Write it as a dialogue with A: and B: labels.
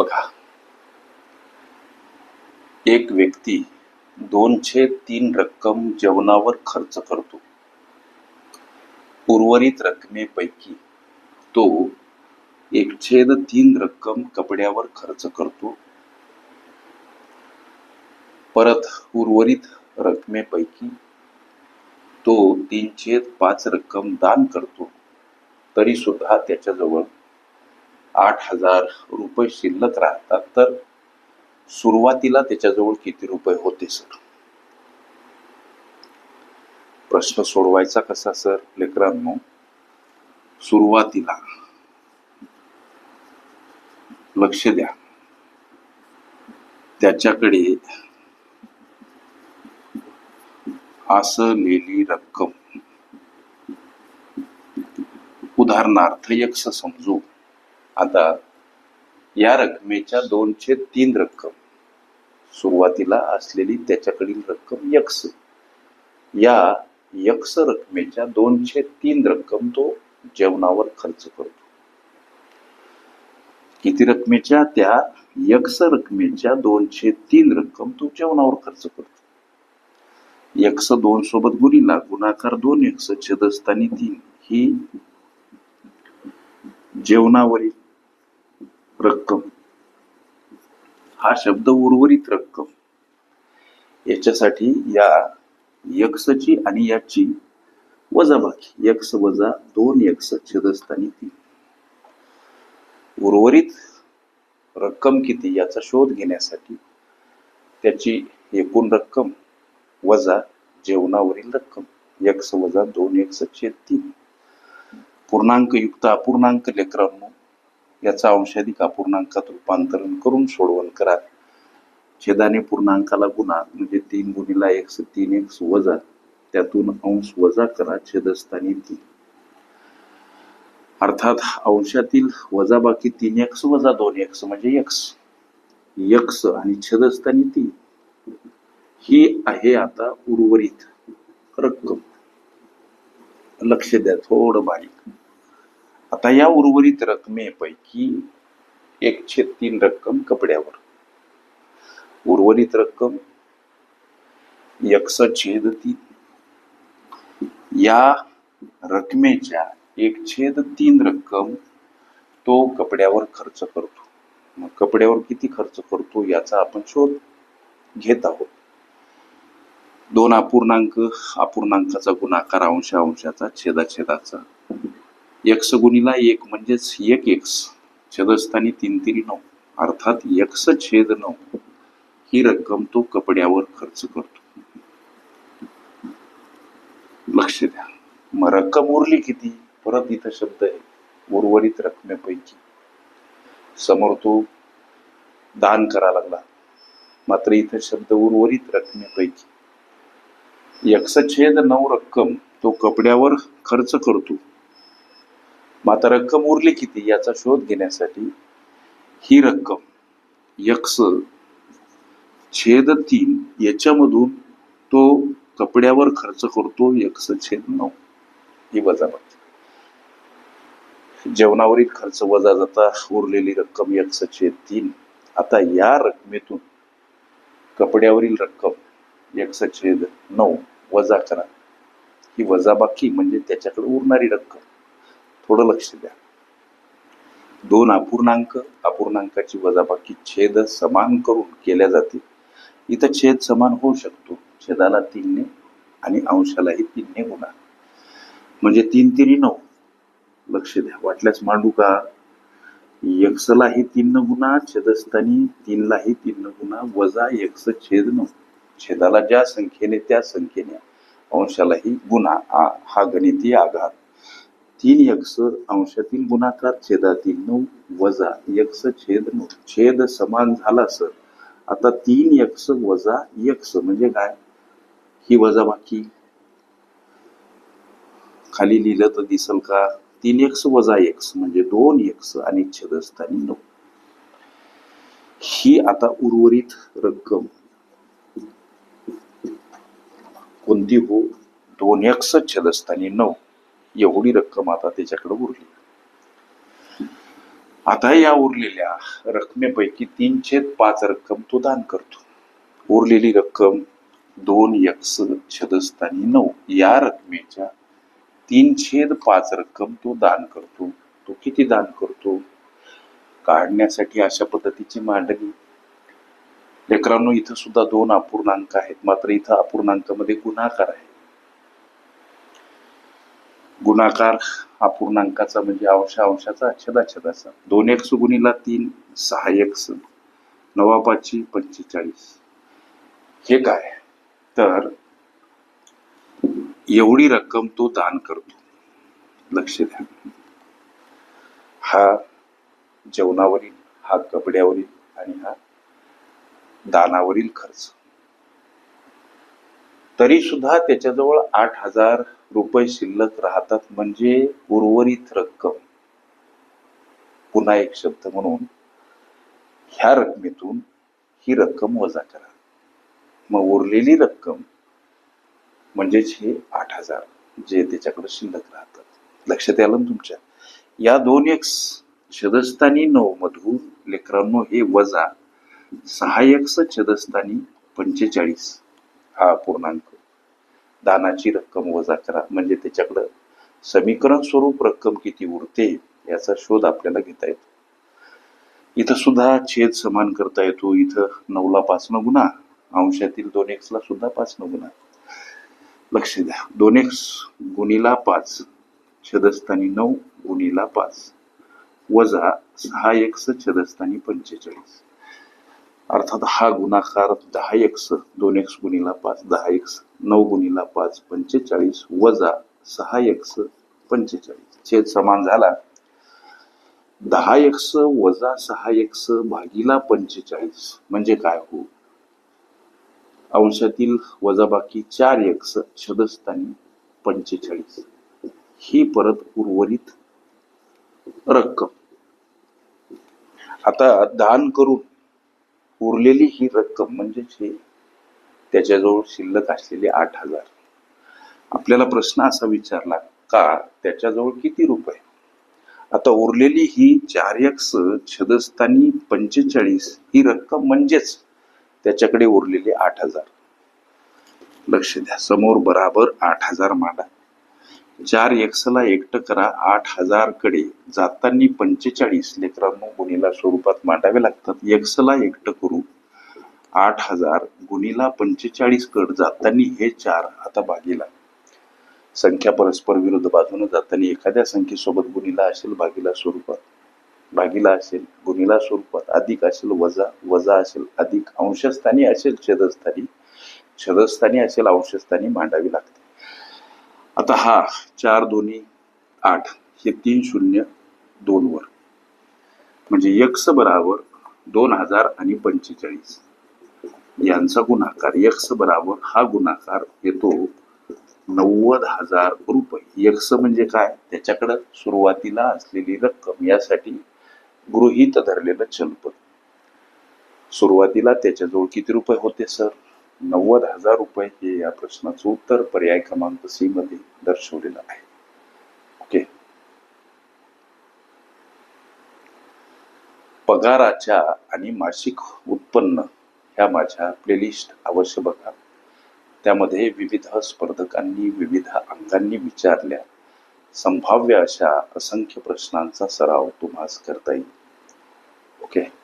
A: बघा. एक व्यक्ती दोनशे तीन रक्कम जेवणावर खर्च करतो. उर्वरित रकमेपैकी तो एक छेद तीन रक्कम कपड्यावर खर्च करतो. परत उर्वरित रकमेपैकी तो तीन छेद पाच रक्कम दान करतो. तरी सुद्धा त्याच्याजवळ आठ हजार रुपये शिल्लक राहतात तर सुरुवातीला त्याच्याजवळ किती रुपये होते सर? प्रश्न सोडवायचा कसा सर? लेकरांनो सुरुवातीला लक्ष द्या. त्याच्याकडे असलेली रक्कम. उदाहरणार्थ यक्ष समजू. आता या रकमेच्या दोनशे तीन रक्कम सुरुवातीला असलेली त्याच्याकडील रक्कम यक्स. या यक्स रकमेच्या दोनशे तीन रक्कम तो जेवणावर खर्च करतो. किती रकमेच्या? त्या यक्स रकमेच्या दोनशे तीन रक्कम तो जेवणावर खर्च करतो. यक्स दोन सोबत गुणीला गुणाकार दोन यक्स छेदस्थानी तीन. ही जेवणावरील रक्कम. हा शब्द उर्वरित रक्कम. याच्यासाठी या यक्षची आणि याची वजाबाकी. यक्ष वजा दोन यक्ष छेदस्थानी तीन. उर्वरित रक्कम किती याचा शोध घेण्यासाठी त्याची एकूण रक्कम वजा जेवणावरील रक्कम. यक्ष वजा दोन यक्ष छेद तीन. पूर्णांक युक्त अपूर्णांक लेकरांनो याचा अंशाधिक अपूर्णांकात रूपांतरण करून सोडवण करा. छेदाने पूर्णांकाला गुणा म्हणजे तीन गुणीला एक्स तीन एक्स वजा त्यातून अंश वजा करा छेदस्थानी तीन अर्थात अंशातील वजाबाकी तीन एक्स वजा दोन एक्स म्हणजे एक्स. यक्ष आणि छेदस्थानी तीन ही आहे आता उर्वरित रक्कम. लक्ष द्या थोडं बारीक. आता या उर्वरित रकमेपैकी एकशे तीन रक्कम कपड्यावर. उर्वरित रक्कम छेद तीन. या रकमेच्या एक छेद तीन रक्कम तो कपड्यावर खर्च करतो. मग कपड्यावर किती खर्च करतो याचा आपण शोध घेत आहोत. दोन अपूर्णांक अपूर्णांकाचा गुणाकार अंश अंशाचा छेदाछेदाचा यक्ष गुणिला एक म्हणजेच एक एक्स छेदस्थानी तीन तीन नऊ. अर्थात यक्स छेद नऊ. ही रक्कम तो कपड्यावर खर्च करतो. लक्ष द्या. मग रक्कम उरली किती? परत इथं शब्द आहे. उर्वरित रकमेपैकी. समोर तो दान करा लागला. मात्र इथं शब्द उर्वरित रकमेपैकी. यक्षछेद नऊ रक्कम तो कपड्यावर खर्च करतो. मात्र रक्कम उरली किती? याचा शोध घेण्यासाठी ही रक्कम यक्स छेद तीन याच्यामधून तो कपड्यावर खर्च करतो यक्स छेद नऊ. ही वजाबाकी. जेवणावरील खर्च वजा जाता उरलेली रक्कम यक्स छेद तीन. आता या रकमेतून कपड्यावरील रक्कम यक्स छेद नऊ वजा करा. ही वजाबाकी म्हणजे त्याच्याकडे उरणारी रक्कम. थोडं लक्ष द्या. दोन अपूर्णांक अपूर्णांकाची वजाबाकी छेद समान करून केल्या जाते. इथं छेद समान होऊ शकतो. छेदाला तीनने आणि अंशालाही तीनने गुणा. म्हणजे तीन तिरी नऊ. लक्ष द्या. वाटल्यास मांडू का? यक्सलाही तीन गुणा छेदस्थानी तीनलाही तीन गुणा वजा यक्स छेद नऊ. छेदाला ज्या संख्येने त्या संख्येने अंशालाही गुणा. आ हा गणितीय आघात. तीन यक्स अंशातील गुणाकार छेदातील नऊ वजा यक्ष छेद नऊ. छेद समान झाला सर. आता तीन यक्ष वजा यक्ष म्हणजे काय? ही वजा बाकी. खाली लिहिलं तर दिसल का? तीन एक्स वजा एक्स म्हणजे दोन एक्स आणि छेदस्थानी नऊ. ही आता उर्वरित रक्कम. कोणती हो? दोन एक्स छेदस्थानी नऊ. एवढी रक्कम आता त्याच्याकडे उरली. आता या उरलेल्या रकमेपैकी तीन छेद पाच रक्कम तो दान करतो. उरलेली रक्कम दोन यक्ष छदस्थानी नऊ या रकमेच्या तीन छेद पाच रक्कम तो दान करतो. तो किती दान करतो? काढण्यासाठी अशा पद्धतीची मांडणी. लेकरांनो इथं सुद्धा दोन अपूर्णांक आहेत. मात्र इथं अपूर्णांकामध्ये गुणाकार आहे. गुणाकार अपूर्णांकाचा म्हणजे अंश अंशाचा छदाछदाचा दोन एक गुणीला तीन सहा एक्स नवा पंचेचाळीस. हे काय? तर एवढी रक्कम तो दान करतो. लक्ष द्या. हा जेवणावरील हा कपड्यावरील आणि हा दानावरील खर्च. तरी सुद्धा त्याच्याजवळ आठ हजार रुपये शिल्लक राहतात म्हणजे उर्वरित रक्कम. पुन्हा एक शब्द म्हणून ह्या रकमेतून ही रक्कम वजा करा. मग उरलेली रक्कम म्हणजेच हे आठ हजार जे त्याच्याकडे शिल्लक राहतात. लक्षात आलं ना तुमच्या? या दोन एक छदस्थानी नऊ मधून लेकरांनो हे वजा सहाय्यक छदस्थानी पंचेचाळीस हा पूर्णांक. दानाची रक्कम वजा करा. म्हणजे त्याच्याकडं समीकरण स्वरूप रक्कम किती उरते याचा शोध आपल्याला घेता येतो. इथं सुद्धा छेद समान करता येतो. इथं नऊला पाचनं गुन्हा अंशातील दोन एक्सला सुद्धा पाचनं गुणा. लक्ष द्या. दोन एक्स गुणीला पाच. छदस्थानी नऊ गुणीला पाच. वजा सहा एक्स छदस्थानी पंचेचाळीस. अर्थात हा गुणाकार दहा एक्स दोन एक्स गुणीला पाच दहा एक्स नऊ गुणीला पाच पंचेचाळीस वजा सहा एक्स पंचेचाळीस. छेद समान झाला. दहा एक्स वजा सहा एक्स भागीला पंचेचाळीस. म्हणजे काय हो? अंशातील वजाबाकी चार एक्स छदस्थानी पंचेचाळीस. ही परत उर्वरित रक्कम. आता दान करून उरलेली ही रक्कम म्हणजेच हे त्याच्याजवळ शिल्लक असलेले आठ हजार. आपल्याला प्रश्न असा विचारला का त्याच्याजवळ किती रुपये? आता उरलेली ही चार एक्स छदस्थानी पंचेचाळीस ही रक्कम म्हणजेच त्याच्याकडे उरलेले आठ हजार. लक्ष द्या समोर बराबर आठ हजार मांडा. चार एक्सला एकटं करा आठ हजारकडे जातानी पंचेचाळीस लेकरांनो गुणीला स्वरूपात मांडावे लागतात. एक्सला एकटं करू. आठ हजार गुणीला पंचेचाळीस कड जातानी हे चार आता भागीला. संख्या परस्पर विरुद्ध बाजूने जाताना एखाद्या संख्येसोबत गुणीला असेल भागीला स्वरूपात. भागीला असेल गुणीला स्वरूपात. अधिक असेल वजा वजा असेल अधिक अंशस्थानी असेल छेदस्थानी. छेदस्थानी असेल अंशस्थानी मांडावी लागते. आता हा चार दोन्ही आठ हे तीन शून्य दोन वर म्हणजे यक्स बराबर दोन हजार आणि पंचेचाळीस. यांचा गुणाकार यक्ष बराबर हा गुणाकार येतो नव्वद हजार रुपये. यक्ष म्हणजे काय? त्याच्याकडं सुरुवातीला असलेली रक्कम यासाठी गृहीत धरलेलं चलपद. सुरुवातीला त्याच्याजवळ किती रुपये होते सर? नव्वद हजार रुपये हे या प्रश्नाचं उत्तर पर्याय क्रमांक सी मध्ये दर्शवलेलं आहे. ओके. पगाराच्या आणि मासिक उत्पन्न ह्या माझ्या प्लेलिस्ट अवश्य बघा. त्यामध्ये विविध स्पर्धकांनी विविध अंगांनी विचारल्या. संभाव्य अशा असंख्य प्रश्नांचा सराव तुम्हाला करता येईल. ओके